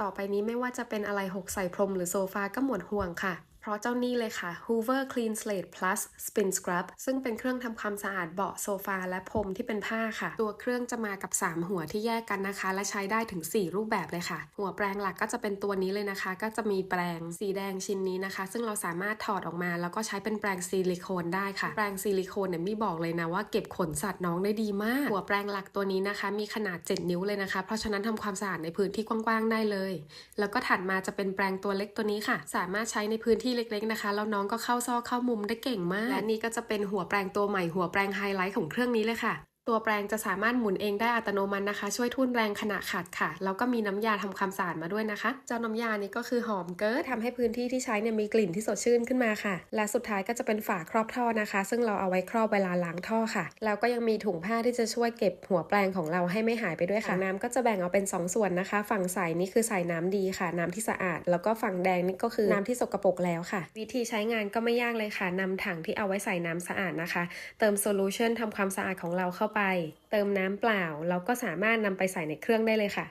ต่อไปนี้ไม่ว่าจะเป็นอะไรหกใส่พรมหรือโซฟาก็หมดห่วงค่ะ เพราะเจ้านี่เลยค่ะ Hoover Clean Slate Plus Spin Scrub ซึ่งเป็นเครื่องทำความสะอาดเบาะโซฟาและพรมที่เป็นผ้าค่ะ ตัวเครื่องจะมากับ 3 หัวที่แยกกันนะคะ และใช้ได้ถึง 4 รูปแบบเลยค่ะ หัวแปรงหลักก็จะเป็นตัวนี้เลยนะคะ ก็จะมีแปรงสีแดงชิ้นนี้นะคะ ซึ่งเราสามารถถอดออกมา แล้วก็ใช้เป็นแปรงซิลิโคนได้ค่ะ แปรงซิลิโคนเนี่ยมีบอกเลยนะว่าเก็บขนสัตว์น้องได้ดีมาก หัวแปรงหลักตัวนี้นะคะ มีขนาด 7 นิ้วเลยนะคะ เพราะฉะนั้นทำความสะอาดในพื้นที่กว้างๆได้เลย แล้วก็ถัดมาจะเป็นแปรงตัวเล็กตัวนี้ค่ะ สามารถใช้ในพื้นที่เล็กๆนะคะแล้วน้องก็เข้าซอกเข้ามุมได้เก่งมาก และนี่ก็จะเป็นหัวแปรงตัวใหม่หัวแปรงไฮไลท์ของเครื่องนี้เลยค่ะ ตัวแปรงจะสามารถหมุนเองได้อัตโนมัตินะคะ ช่วยทุ่นแรงขณะขัดค่ะ แล้วก็มีน้ำยาทำความสะอาดมาด้วยนะคะ เจ้าน้ำยานี้ก็คือหอมเกิร์ทำให้พื้นที่ที่ใช้เนี่ยมีกลิ่นที่สดชื่นขึ้นมาค่ะ และสุดท้ายก็จะเป็นฝาครอบท่อนะคะ ซึ่งเราเอาไว้ครอบเวลาล้างท่อค่ะ แล้วก็ยังมีถุงผ้าที่จะช่วยเก็บหัวแปรงของเราให้ไม่หายไปด้วยค่ะ น้ำก็จะแบ่งออกเป็น 2 ส่วนนะคะ ฝั่งใสนี่คือใส่น้ำดีค่ะ น้ำที่สะอาด แล้วก็ฝั่งแดงนี่ก็คือน้ำที่สกปรกแล้วค่ะ วิธีใช้งานก็ไม่ยากเลยค่ะนำถังที่เอาไว้ใส่น้ำสะอาดนะคะ เติมโซลูชันทำความสะอาดของเราเข้าไป เติมน้ำเปล่าแล้วก็สามารถนำไปใส่ในเครื่องได้เลยค่ะ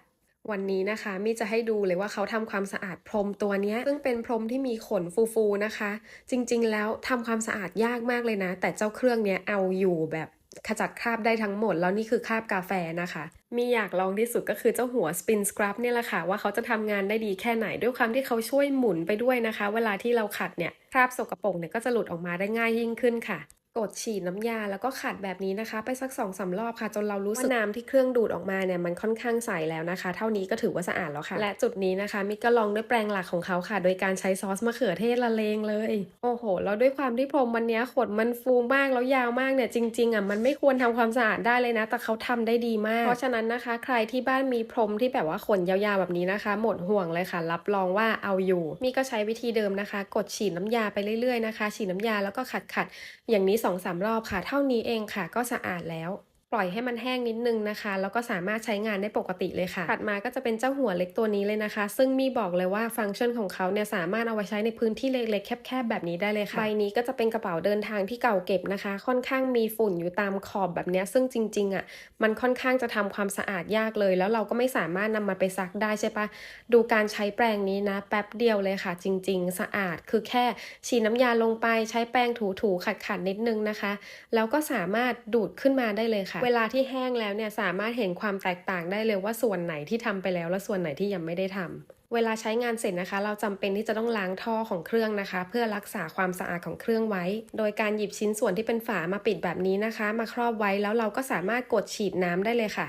วันนี้นะคะมี่จะให้ดูเลยว่าเขาทำความสะอาดพรมตัวนี้ซึ่งเป็นพรมที่มีขนฟูๆนะคะ จริงๆ แล้วทำความสะอาดยากมากเลยนะ แต่เจ้าเครื่องเนี้ยเอาอยู่แบบขจัดคราบได้ทั้งหมด แล้วนี่คือคราบกาแฟนะคะ มีอยากลองที่สุดก็คือเจ้าหัวสปินสครับเนี่ยแหละค่ะ ว่าเขาจะทำงานได้ดีแค่ไหนด้วยความที่เขาช่วยหมุนไปด้วยนะคะ เวลาที่เราขัดเนี่ยคราบสกปรกเนี่ยก็จะหลุดออกมาได้ง่ายยิ่งขึ้นค่ะ กดฉีดน้ำยาแล้วก็ขัดแบบนี้นะคะ ไปสักสองสารอบค่ะ จนเรารู้สึกว่าน้ำที่เครื่องดูดออกมาเนี่ยมันค่อนข้างใสแล้วนะคะ เท่านี้ก็ถือว่าสะอาดแล้วค่ะ และจุดนี้นะคะมิกก็ลองด้วยแปรงหลักของเขาค่ะ โดยการใช้ซอสมะเขือเทศละเลงเลย โอ้โหแล้วด้วยความที่พรมวันเนี้ยขนมันฟูมากแล้วยาวมากเนี่ยจริงๆอะมันไม่ควรทำความสะอาดได้เลยนะ แต่เขาทำได้ดีมาก เพราะฉะนั้นนะคะ ใครที่บ้านมีพรมที่แบบว่าขนยาวๆแบบนี้นะคะ หมดห่วงเลยค่ะ รับรองว่าเอาอยู่มีก็ใช้วิธีเดิมนะคะ กดฉีดน้ำยาไปเรื่อยๆนะคะฉีดน้ำยาแล้วก็ขัดๆอย่างนี้2อสารอบค่ะ เท่านี้เองค่ะ ก็สะอาดแล้ว ปล่อยให้มันแห้งนิดนึงนะคะ แล้วก็สามารถใช้งานได้ปกติเลยค่ะ ถัดมาก็จะเป็นเจ้าหัวเล็กตัวนี้เลยนะคะ ซึ่งมีบอกเลยว่าฟังก์ชันของเขาเนี่ยสามารถเอาไว้ใช้ในพื้นที่เล็กๆแคบๆแบบนี้ได้เลยค่ะ ใบนี้ก็จะเป็นกระเป๋าเดินทางที่เก่าเก็บนะคะ ค่อนข้างมีฝุ่นอยู่ตามขอบแบบเนี้ยซึ่งจริงๆอะ มันค่อนข้างจะทำความสะอาดยากเลย แล้วเราก็ไม่สามารถนำมาไปซักได้ใช่ปะดูการใช้แปรงนี้นะ แป๊บเดียวเลยค่ะ จริง ๆ สะอาด คือแค่ฉีดน้ำยาลงไปใช้แป้งถูๆขัดๆนิดนึงนะคะ แล้วก็สามารถดูดขึ้นมาได้เลยค่ะเวลาที่แห้งแล้วเนี่ยสามารถเห็นความแตกต่างได้เลยว่าส่วนไหนที่ทำไปแล้วและส่วนไหนที่ยังไม่ได้ทำเวลาใช้งานเสร็จนะคะ เราจำเป็นที่จะต้องล้างท่อของเครื่องนะคะ เพื่อรักษาความสะอาดของเครื่องไว้ โดยการหยิบชิ้นส่วนที่เป็นฝามาปิดแบบนี้นะคะ มาครอบไว้แล้วเราก็สามารถกดฉีดน้ำได้เลยค่ะ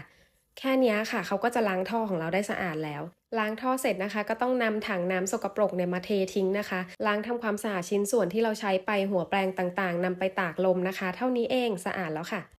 แค่นี้ค่ะ เขาก็จะล้างท่อของเราได้สะอาดแล้ว ล้างท่อเสร็จนะคะ ก็ต้องนำถังน้ำสกปรกเนี่ยมาเททิ้งนะคะ ล้างทำความสะอาดชิ้นส่วนที่เราใช้ไปหัวแปรงต่างๆนำไปตากลมนะคะ เท่านี้เองสะอาดแล้วค่ะ